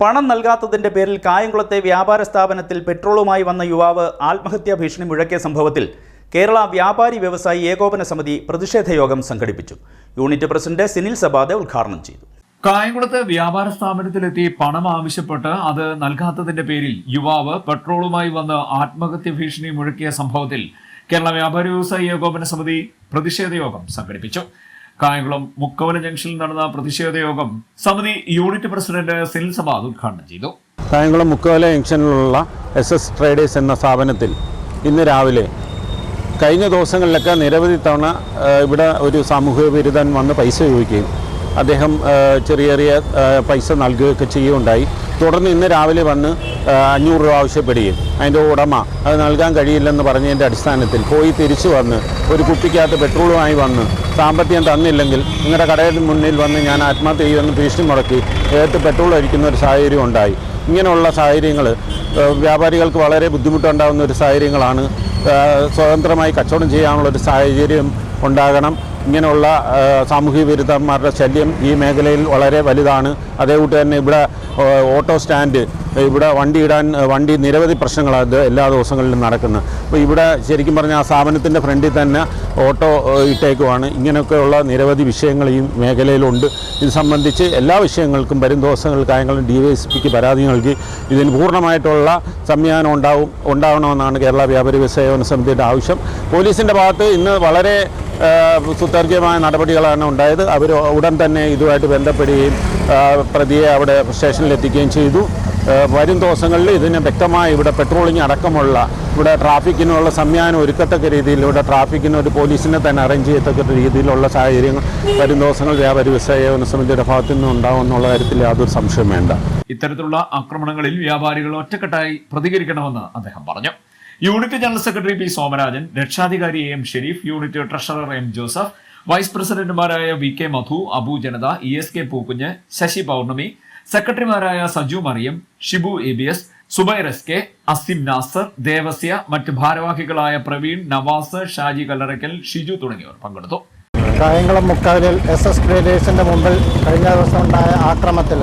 പണം നൽകാത്തതിന്റെ പേരിൽ കായംകുളത്തെ വ്യാപാര സ്ഥാപനത്തിൽ പെട്രോളുമായി വന്ന യുവാവ് ആത്മഹത്യാ ഭീഷണി മുഴക്കിയ സംഭവത്തിൽ കേരള വ്യാപാരി വ്യവസായി ഏകോപന സമിതി പ്രതിഷേധ യോഗം സംഘടിപ്പിച്ചു. യൂണിറ്റ് പ്രസിഡന്റ് സിനിൽ സബാദെ ഉദ്ഘാടനം ചെയ്തു. കായംകുളത്ത് വ്യാപാര സ്ഥാപനത്തിലെത്തി പണം ആവശ്യപ്പെട്ട് അത് നൽകാത്തതിന്റെ പേരിൽ യുവാവ് പെട്രോളുമായി വന്ന് ആത്മഹത്യ ഭീഷണി മുഴക്കിയ സംഭവത്തിൽ കേരള വ്യാപാരി വ്യവസായി ഏകോപന സമിതി പ്രതിഷേധ യോഗം സംഘടിപ്പിച്ചു. കായംകുളം മുക്കവല ജംഗ്ഷനിൽ നടന്ന പ്രതിഷേധ യോഗം സമിതി യൂണിറ്റ് പ്രസിഡന്റ് സിനിൽ സബാദ് ഉദ്ഘാടനം ചെയ്തു. കായംകുളം മുക്കവല ജംഗ്ഷനിലുള്ള എസ് എസ് ട്രേഡേഴ്സ് എന്ന സ്ഥാപനത്തിൽ ഇന്ന് രാവിലെ കഴിഞ്ഞ ദിവസങ്ങളിലൊക്കെ നിരവധി തവണ ഇവിടെ ഒരു സാമൂഹിക ബിരുദൻ വന്ന് പൈസ ചോദിക്കുകയും അദ്ദേഹം ചെറിയ ചെറിയ പൈസ നൽകുകയൊക്കെ ചെയ്യുകയുണ്ടായി. തുടർന്ന് ഇന്ന് രാവിലെ വന്ന് അഞ്ഞൂറ് രൂപ ആവശ്യപ്പെടുകയും അതിന്റെ ഉടമ അത് നൽകാൻ കഴിയില്ലെന്ന് പറഞ്ഞതിന്റെ അടിസ്ഥാനത്തിൽ പോയി തിരിച്ചു വന്ന് ഒരു കുപ്പിക്കകത്ത് പെട്രോളുമായി വന്ന് സാമ്പത്തികം തന്നില്ലെങ്കിൽ നിങ്ങളുടെ കടയുടെ മുന്നിൽ വന്ന് ഞാൻ ആത്മഹത്യ ചെയ്യുമെന്ന് ഭീഷണി മുടക്കി ഏത്ത് പെട്രോൾ അടിക്കുന്ന ഒരു സാഹചര്യം ഉണ്ടായി. ഇങ്ങനെയുള്ള സാഹചര്യങ്ങൾ വ്യാപാരികൾക്ക് വളരെ ബുദ്ധിമുട്ടുണ്ടാകുന്ന ഒരു സാഹചര്യങ്ങളാണ് സ്വതന്ത്രമായി കച്ചവടം ചെയ്യാനുള്ള ഒരു സാഹചര്യം ഉണ്ടാകണം. ഇങ്ങനെയുള്ള സാമൂഹിക വിരുദ്ധന്മാരുടെ ശല്യം ഈ മേഖലയിൽ വളരെ വലുതാണ്. അതേകൂട്ട് തന്നെ ഇവിടെ ഓട്ടോ സ്റ്റാൻഡ് ഇവിടെ വണ്ടി ഇടാൻ വണ്ടി നിരവധി പ്രശ്നങ്ങളാണ് എല്ലാ ദിവസങ്ങളിലും നടക്കുന്നത്. അപ്പോൾ ഇവിടെ ശരിക്കും പറഞ്ഞാൽ ആ സ്ഥാപനത്തിന്റെ ഫ്രണ്ടിൽ തന്നെ ഓട്ടോ ഇട്ടേക്കുവാണ്. ഇങ്ങനെയൊക്കെയുള്ള നിരവധി വിഷയങ്ങൾ ഈ മേഖലയിലുണ്ട്. ഇത് സംബന്ധിച്ച് എല്ലാ വിഷയങ്ങൾക്കും വരും ദിവസങ്ങൾക്ക് കാര്യങ്ങളും ഡി വൈ എസ് പിക്ക് പരാതി നൽകി ഇതിന് പൂർണമായിട്ടുള്ള സംവിധാനം ഉണ്ടാവും ഉണ്ടാവണമെന്നാണ് കേരള വ്യാപാരി വ്യവസായ സമിതിയുടെ ആവശ്യം. പോലീസിന്റെ ഭാഗത്ത് ഇന്ന് വളരെ സുതാര്യമായ നടപടികളാണ് ഉണ്ടായത്. അവർ ഉടൻ തന്നെ ഇതുമായിട്ട് ബന്ധപ്പെടുകയും പ്രതിയെ അവിടെ സ്റ്റേഷനിൽ എത്തിക്കുകയും ചെയ്തു. വരും ദിവസങ്ങളിൽ ഇതിന് വ്യക്തമായി ഇവിടെ പെട്രോളിംഗ് അടക്കമുള്ള ഇവിടെ ട്രാഫിക്കിനുള്ള സംവിധാനം ഒരുക്കത്തക്ക രീതിയിൽ ഇവിടെ ട്രാഫിക്കിന് ഒരു പോലീസിനെ തന്നെ അറേഞ്ച് ചെയ്യത്തക്ക രീതിയിലുള്ള സാഹചര്യങ്ങൾ വരും ദിവസങ്ങൾ വ്യാപാരി വ്യവസായ സമിതിയുടെ ഭാഗത്തു നിന്ന് ഉണ്ടാവും എന്നുള്ള കാര്യത്തിൽ യാതൊരു സംശയം വേണ്ട. ഇത്തരത്തിലുള്ള ആക്രമണങ്ങളിൽ വ്യാപാരികൾ ഒറ്റക്കെട്ടായി പ്രതികരിക്കണമെന്ന് അദ്ദേഹം പറഞ്ഞു. Unit general secretary P Somarajan രക്ഷാധികാരി M Sherif unit treasurer M Joseph vice പ്രസിഡന്റുമാരായ V K Madhu Abu Janatha E S K Pookunju Sasi Pournami സെക്രട്ടറിമാരായ Saju Mariyam Shibu A B S Zubair S K Asim Nasar Devasya മറ്റ് ഭാരവാഹികളായ പ്രവീൺ നവാസ് ഷാജി കല്ലറയ്ക്കൽ ഷിജു തുടങ്ങിയവർ പങ്കെടുത്തു. കായംകുളം മുക്കാവിലിൽ S S ട്രേഡേഴ്സിന്റെ മുമ്പിൽ കഴിഞ്ഞ ദിവസം ഉണ്ടായ ആക്രമത്തിൽ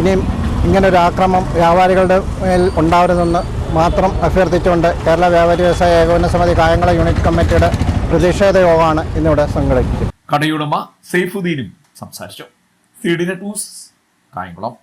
ഇനിയും ഇങ്ങനൊരു ആക്രമം വ്യാപാരികളുടെ മേൽ ഉണ്ടാവരുതെന്ന് മാത്രം അഭ്യർത്ഥിച്ചുകൊണ്ട് കേരള വ്യാപാരി വ്യവസായ ഏകോപന സമിതി കായംകുളം യൂണിറ്റ് കമ്മിറ്റിയുടെ പ്രതിഷേധ യോഗമാണ് ഇന്നിവിടെ സംഘടിപ്പിച്ചത് കടയുടമ സെയ്ഫുദ്ദീനും സംസാരിച്ചു. C news Kayamkulam.